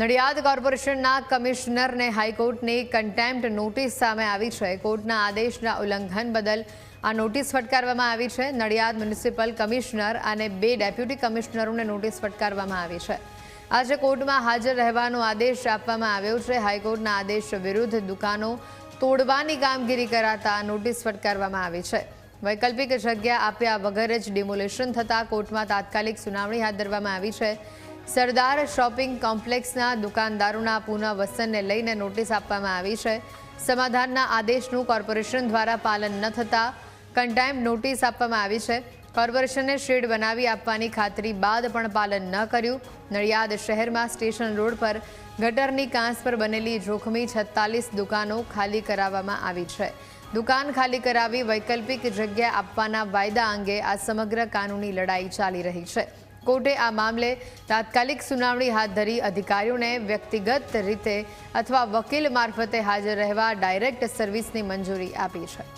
નડિયાદ કોર્પોરેશનના કમિશનરને હાઈકોર્ટની contempt notice સામે આવી છે. કોર્ટના આદેશના ઉલ્લંઘન બદલ આ નોટિસ ફટકારવામાં આવી છે. નડિયાદ મ્યુનિસિપલ કમિશનર અને બે ડેપ્યુટી કમિશનરોને નોટિસ ફટકારવામાં આવી છે. આજે કોર્ટમાં હાજર રહેવાનો આદેશ આપવામાં આવ્યો છે. હાઈકોર્ટના આદેશ વિરુદ્ધ દુકાનો તોડવાની કામગીરી કરાતા નોટિસ ફટકારવામાં આવી છે. વૈકલ્પિક જગ્યા આપ્યા વગર જ ડિમોલેશન થતાં કોર્ટમાં તાત્કાલિક સુનાવણી હાથ ધરવામાં આવી છે. સરદાર શોપિંગ કોમ્પ્લેક્સના દુકાનદારોના પુનઃવસનને લઈને નોટિસ આપવામાં આવી છે. સમાધાનના આદેશનું કોર્પોરેશન દ્વારા પાલન ન થતાં કન્ટાઈમ નોટિસ આપવામાં આવી છે. કોર્પોરેશને શેડ બનાવી આપવાની ખાતરી બાદ પણ પાલન ન કર્યું. નડિયાદ શહેરમાં સ્ટેશન રોડ પર ગટરની કાંસ પર બનેલી જોખમી છત્તાલીસ દુકાનો ખાલી કરાવવામાં આવી છે. દુકાન ખાલી કરાવી વૈકલ્પિક જગ્યા આપવાના વાયદા અંગે આ સમગ્ર કાનૂની લડાઈ ચાલી રહી છે. કોર્ટે આ મામલે તાત્કાલિક સુનાવણી હાથ ધરી અધિકારીઓને વ્યક્તિગત રીતે અથવા વકીલ મારફતે હાજર રહેવા ડાયરેક્ટ સર્વિસની મંજૂરી આપી છે.